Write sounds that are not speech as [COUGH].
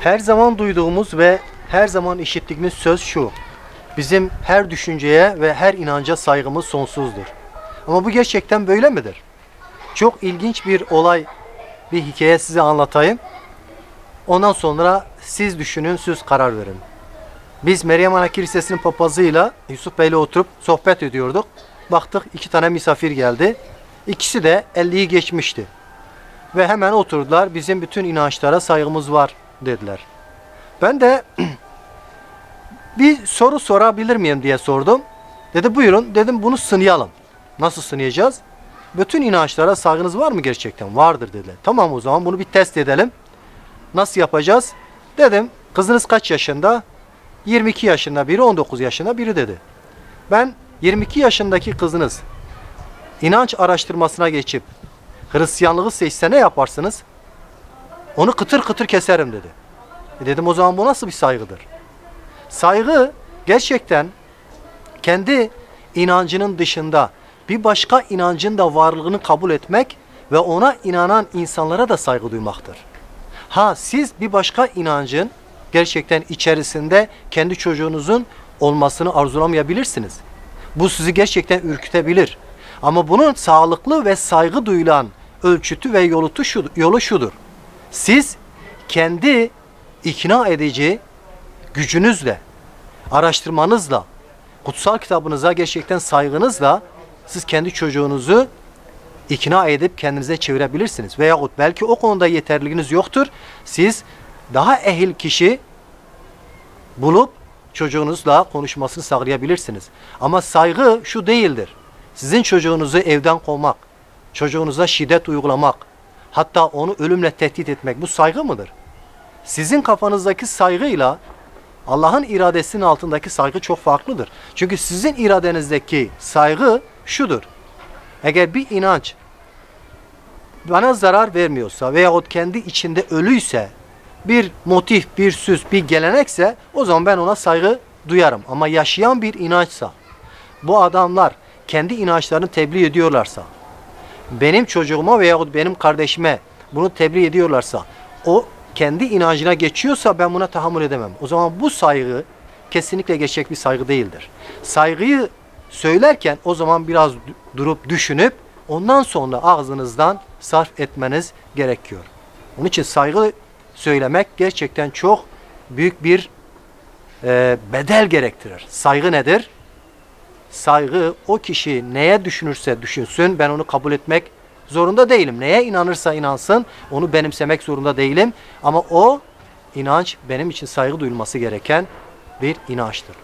Her zaman duyduğumuz ve her zaman işittiğimiz söz şu. Bizim her düşünceye ve her inanca saygımız sonsuzdur. Ama bu gerçekten böyle midir? Çok ilginç bir olay, bir hikaye size anlatayım. Ondan sonra siz düşünün, siz karar verin. Biz Meryem Ana Kilisesi'nin papazıyla Yusuf Bey'le oturup sohbet ediyorduk. Baktık iki tane misafir geldi. İkisi de 50'yi geçmişti. Ve hemen oturdular. Bizim bütün inançlara saygımız var dediler. Ben de [CLEARS THROAT] bir soru sorabilir miyim diye sordum. Dedi buyurun. Dedim bunu sınayalım. Nasıl sınayacağız? Bütün inançlara saygınız var mı gerçekten? Vardır dediler. Tamam o zaman bunu bir test edelim. Nasıl yapacağız? Dedim kızınız kaç yaşında? 22 yaşında biri 19 yaşında biri dedi. Ben 22 yaşındaki kızınız inanç araştırmasına geçip Hristiyanlığı seçse ne yaparsınız? Onu kıtır kıtır keserim dedi. E dedim o zaman bu nasıl bir saygıdır? Saygı gerçekten kendi inancının dışında bir başka inancın da varlığını kabul etmek ve ona inanan insanlara da saygı duymaktır. Ha siz bir başka inancın gerçekten içerisinde kendi çocuğunuzun olmasını arzulamayabilirsiniz. Bu sizi gerçekten ürkütebilir. Ama bunun sağlıklı ve saygı duyulan ölçütü ve yolu, şu, yolu şudur. Siz kendi ikna edici gücünüzle, araştırmanızla, kutsal kitabınıza gerçekten saygınızla siz kendi çocuğunuzu ikna edip kendinize çevirebilirsiniz. Veyahut belki o konuda yeterliliğiniz yoktur. Siz daha ehil kişi bulup çocuğunuzla konuşmasını sağlayabilirsiniz. Ama saygı şu değildir. Sizin çocuğunuzu evden kovmak, çocuğunuza şiddet uygulamak, hatta onu ölümle tehdit etmek bu saygı mıdır? Sizin kafanızdaki saygıyla Allah'ın iradesinin altındaki saygı çok farklıdır. Çünkü sizin iradenizdeki saygı şudur. Eğer bir inanç bana zarar vermiyorsa veyahut kendi içinde ölüyse bir motif, bir süs, bir gelenekse o zaman ben ona saygı duyarım. Ama yaşayan bir inançsa bu adamlar kendi inançlarını tebliğ ediyorlarsa benim çocuğuma veyahut benim kardeşime bunu tebliğ ediyorlarsa o kendi inancına geçiyorsa ben buna tahammül edemem. O zaman bu saygı kesinlikle gerçek bir saygı değildir. Saygıyı söylerken o zaman biraz durup düşünüp ondan sonra ağzınızdan sarf etmeniz gerekiyor. Onun için saygı söylemek gerçekten çok büyük bir e, bedel gerektirir. Saygı nedir? Saygı o kişi neye düşünürse düşünsün ben onu kabul etmek zorunda değilim. Neye inanırsa inansın onu benimsemek zorunda değilim. Ama o inanç benim için saygı duyulması gereken bir inançtır.